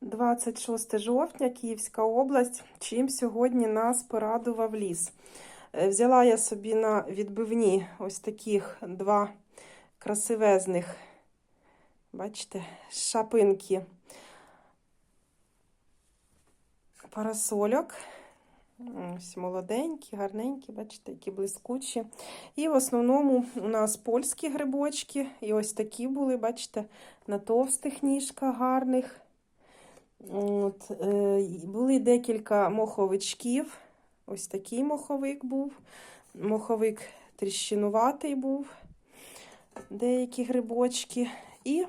26 жовтня, Київська область. Чим сьогодні нас порадував ліс. Е, Взяла я собі на відбивні ось таких два красивезних, бачите, шапинки парасольок. Ось молоденькі, гарненькі, бачите, які блискучі. І в основному у нас польські грибочки. І ось такі були, бачите, на товстих ніжках гарних. От, е, були декілька моховичків. Ось такий моховик був. Моховик тріщинуватий був, деякі грибочки. І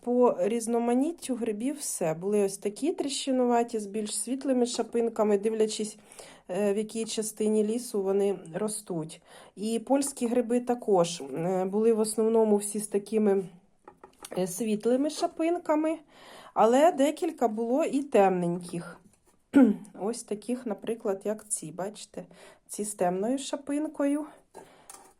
по різноманіттю грибів все. Були ось такі тріщинуваті з більш світлими шапинками, дивлячись, е, в якій частині лісу вони ростуть. І польські гриби також е, були в основному всі з такими світлими шапинками, але декілька було і темненьких. Ось таких, наприклад, як ці, бачите, ці з темною шапинкою,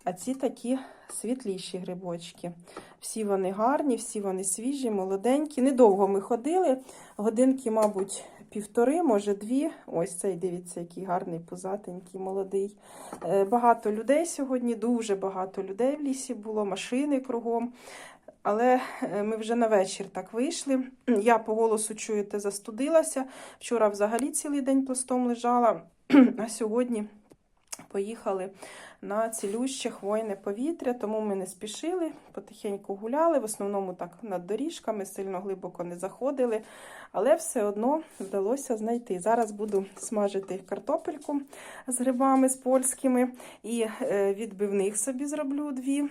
а ці такі світліші грибочки. Всі вони гарні, всі вони свіжі, молоденькі. Недовго ми ходили, годинки, мабуть, півтори, може дві. Ось цей, дивіться, який гарний, пузатенький, молодий. Е, Багато людей сьогодні, дуже багато людей в лісі було, машини кругом. Але е, ми вже на вечір так вийшли. Я по голосу, чуєте, застудилася. Вчора взагалі цілий день пластом лежала, а сьогодні поїхали на цілюще хвойне повітря, тому ми не спішили, потихеньку гуляли, в основному так над доріжками, сильно глибоко не заходили, але все одно вдалося знайти. Зараз буду смажити картопельку з грибами з польськими і е, відбивних собі зроблю дві.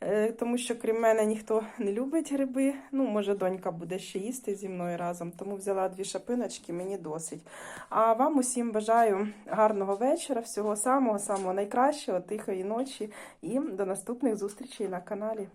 Е, Тому що крім мене ніхто не любить гриби. Ну, може, донька буде ще їсти зі мною разом, тому взяла дві шапиночки, мені досить. А вам усім бажаю гарного вечора, всього самого самого найкращого, тихої ночі і до наступних зустрічей на каналі.